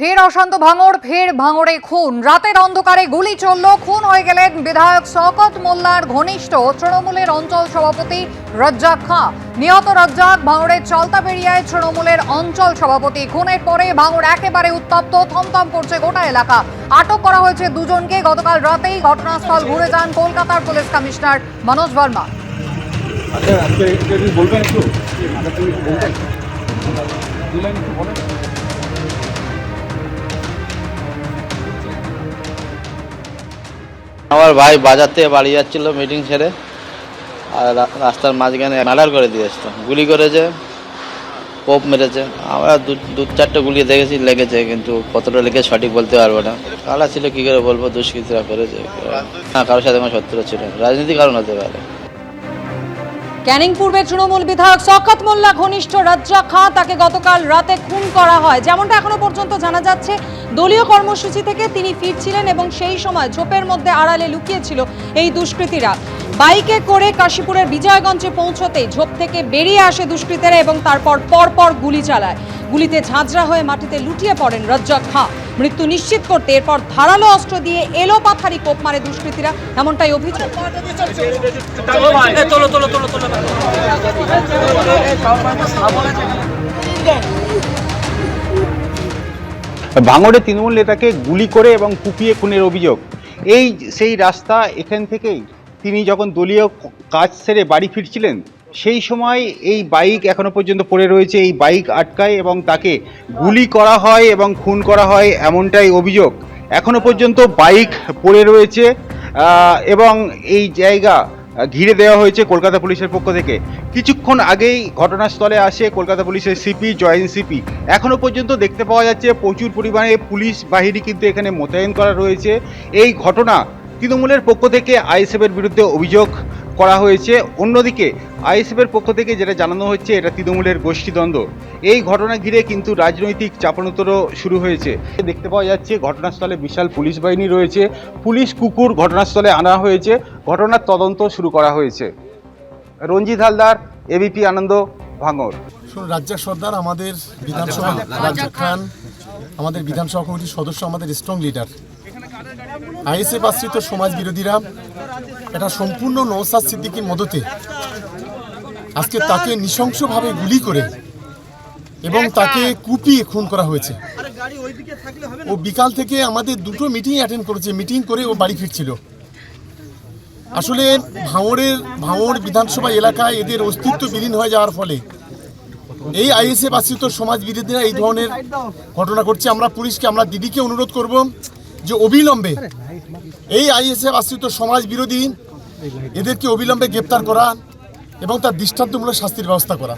ফের অশান্ত ভাঙড়, ফের ভাঙড়ে খুন। রাতের অন্ধকারে গুলি চলল, খুন হয়ে গেলেন বিধায়ক শওকত মোল্লার ঘনিষ্ঠ তৃণমূলের অঞ্চল সভাপতি রজ্জাক খাঁ। নিহত রাজ্জাক ভাঙড়ের চলতাবেড়িয়ায় তৃণমূলের অঞ্চল সভাপতি। খুনের পরে ভাঙড় একেবারে উত্তপ্ত, থমথম করছে গোটা এলাকা। আটক করা হয়েছে দুজনকে। গতকাল রাতেই ঘটনাস্থল ঘুরে যান কলকাতার পুলিশ কমিশনার মনোজ বর্মা। আচ্ছা বলবেন একটু আমার ভাই বাজার থেকে বাড়ি যাচ্ছিল মিটিং ছেড়ে আর রাস্তার মাঝখানে মার্ডার করে দিয়ে আসতো। গুলি করেছে, কোপ মেরেছে। আমরা দু চারটে গুলি দেখেছি, লেগেছে, কিন্তু কতটা লেগে সঠিক বলতে পারব না। কালা ছিল, কী করে বলব, দুষ্কৃতিরা করেছে। না কারোর সাথে আমার শত্রু ছিল রাজনীতি কারণ হতে পারে। ক্যানিং পূর্বে তৃণমূল বিধায়ক শওকত মোল্লা, ঘনিষ্ঠ রাজ্জাক খাঁ, তাকে গতকাল রাতে খুন করা হয়। যেমনটা এখনও পর্যন্ত জানা যাচ্ছে, দলীয় কর্মসূচি থেকে তিনি ফিরছিলেন এবং সেই সময় ঝোপের মধ্যে আড়ালে লুকিয়েছিল এই দুষ্কৃতীরা। বাইকে করে কাশীপুরের বিজয়গঞ্জে পৌঁছতেই ঝোপ থেকে বেরিয়ে আসে দুষ্কৃতীরা এবং তারপর পরপর গুলি চালায়। গুলিতে ঝাঁঝরা হয়ে মাটিতে লুটিয়ে পড়েন রাজ্জাক খাঁ। মৃত্যু নিশ্চিত করতে এরপর ধারালো অস্ত্র দিয়ে এলো পাথারি কোপ মারে দুষ্কৃতীরা। এমনটাই অভিযোগ। ভাঙড়ে তৃণমূল নেতাকে গুলি করে এবং কুপিয়ে খুনের অভিযোগ। এই সেই রাস্তা এখান থেকেই তিনি যখন দলীয় কাজ সেরে বাড়ি ফিরছিলেন সেই সময় এই বাইক এখনও পর্যন্ত পড়ে রয়েছে, এই বাইক আটকায় এবং তাকে গুলি করা হয় এবং খুন করা হয় এমনটাই অভিযোগ। এখনও পর্যন্ত বাইক পড়ে রয়েছে এবং এই জায়গা ঘিরে দেওয়া হয়েছে কলকাতা পুলিশের পক্ষ থেকে। কিছুক্ষণ আগেই ঘটনাস্থলে আসে কলকাতা পুলিশের সিপি জয়েন্ট সিপি এখনও পর্যন্ত দেখতে পাওয়া যাচ্ছে প্রচুর পরিমাণে পুলিশ বাহিনী কিন্তু এখানে মোতায়েন করা রয়েছে। এই ঘটনা তৃণমূলের পক্ষ থেকে আইএসএফের বিরুদ্ধে অভিযোগ করা হয়েছে। অন্যদিকে আইএসএফের পক্ষ থেকে যেটা জানানো হচ্ছে এটা তৃণমূলের গোষ্ঠীদ্বন্দ্ব। এই ঘটনা ঘিরে কিন্তু রাজনৈতিক চাপানোতরও শুরু হয়েছে। দেখতে পাওয়া যাচ্ছে ঘটনাস্থলে বিশাল পুলিশ বাহিনী রয়েছে। পুলিশ কুকুর ঘটনাস্থলে আনা হয়েছে। ঘটনার তদন্ত শুরু করা হয়েছে। রঞ্জিত হালদার এবিপি আনন্দ ভাঙর রাজ্জাক সর্দার আমাদের বিধানসভা রাজ্জাক খান। আমাদের বিধানসভা কমিটির সদস্য আমাদের স্ট্রং লিডার আইএসএফ আশ্রিত সমাজ বিরোধীরা এটা সম্পূর্ণ নৌসাদ সিদ্দিকির মদতে আজকে তাকে নৃশংসভাবে গুলি করে এবং তাকে কুপিয়ে খুন করা হয়েছে। ও বিকাল থেকে আমাদের দুটো মিটিং অ্যাটেন্ড করেছে। মিটিং করে ও বাড়ি ফিরছিল। আসলে ভাঙড়ের, ভাঙড় বিধানসভা এলাকায় এদের অস্তিত্ব বিলীন হয়ে যাওয়ার ফলে এই আইএসএফ আশ্রিত সমাজ বিরোধীরা এই ধরনের ঘটনা করছে আমরা পুলিশকে, আমরা দিদিকে অনুরোধ করব যে অবিলম্বে এই আইএসএফ আশ্রিত সমাজ বিরোধী এদেরকে অবিলম্বে গ্রেপ্তার করা এবং তার দৃষ্টান্তমূলক শাস্তির ব্যবস্থা করা।